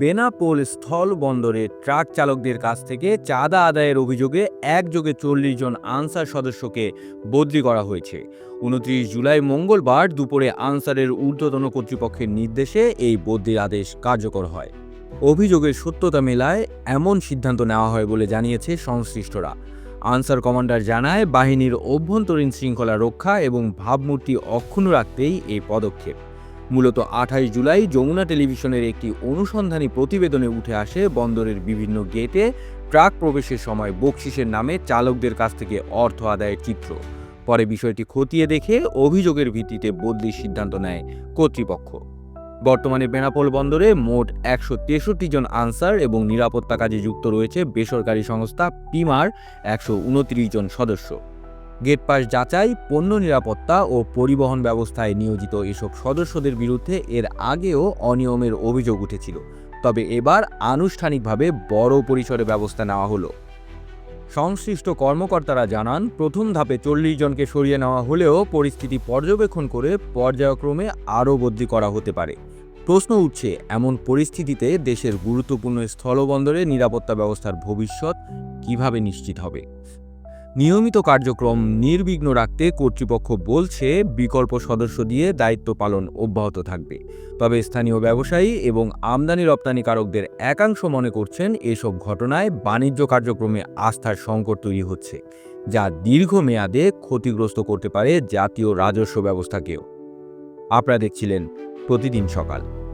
বেনাপোল স্থল বন্দরে ট্রাক চালকদের কাছ থেকে চাঁদা আদায়ের অভিযোগে একযোগে চল্লিশ জন আনসার সদস্যকে বদলি করা হয়েছে। উনত্রিশ জুলাই মঙ্গলবার দুপুরে আনসারের ঊর্ধ্বতন কর্তৃপক্ষের নির্দেশে এই বদলির আদেশ কার্যকর হয়। অভিযোগের সত্যতা মেলায় এমন সিদ্ধান্ত নেওয়া হয় বলে জানিয়েছে সংশ্লিষ্টরা। আনসার কমান্ডার জানায়, বাহিনীর অভ্যন্তরীণ শৃঙ্খলা রক্ষা এবং ভাবমূর্তি অক্ষুণ্ণ রাখতেই এই পদক্ষেপ। মূলত আঠাশ জুলাই যমুনা টেলিভিশনের একটি অনুসন্ধানী প্রতিবেদনে উঠে আসে বন্দরের বিভিন্ন গেটে ট্রাক প্রবেশের সময় বকশিসের নামে চালকদের কাছ থেকে অর্থ আদায়ের চিত্র। পরে বিষয়টি খতিয়ে দেখে অভিযোগের ভিত্তিতে বদলির সিদ্ধান্ত নেয় কর্তৃপক্ষ। বর্তমানে বেনাপোল বন্দরে মোট একশো তেষট্টি জন আনসার এবং নিরাপত্তা কাজে যুক্ত রয়েছে বেসরকারি সংস্থা পিমার একশো উনত্রিশ জন সদস্য। গেট পাস যাচাই, পণ্য নিরাপত্তা ও পরিবহন ব্যবস্থায় নিয়োজিত এসব সদস্যদের বিরুদ্ধে এর আগেও অনিয়মের অভিযোগ উঠেছিল। তবে এবার আনুষ্ঠানিকভাবে বড় পরিসরে ব্যবস্থা নেওয়া হলো। সংশ্লিষ্ট কর্মকর্তারা জানান, প্রথম ধাপে চল্লিশ জনকে সরিয়ে নেওয়া হলেও পরিস্থিতি পর্যবেক্ষণ করে পর্যায়ক্রমে আরও বদলি করা হতে পারে। প্রশ্ন উঠছে, এমন পরিস্থিতিতে দেশের গুরুত্বপূর্ণ স্থলবন্দরে নিরাপত্তা ব্যবস্থার ভবিষ্যৎ কীভাবে নিশ্চিত হবে? নিয়মিত কার্যক্রম নির্বিঘ্ন রাখতে কর্তৃপক্ষ বলছে, বিকল্প সদস্য দিয়ে দায়িত্ব পালন অব্যাহত থাকবে। তবে স্থানীয় ব্যবসায়ী এবং আমদানি রপ্তানিকারকদের একাংশ মনে করছেন, এসব ঘটনায় বাণিজ্য কার্যক্রমে আস্থার সংকট তৈরি হচ্ছে, যা দীর্ঘমেয়াদে ক্ষতিগ্রস্ত করতে পারে জাতীয় রাজস্ব ব্যবস্থাকেও। আপনারা দেখছিলেন প্রতিদিন সকাল।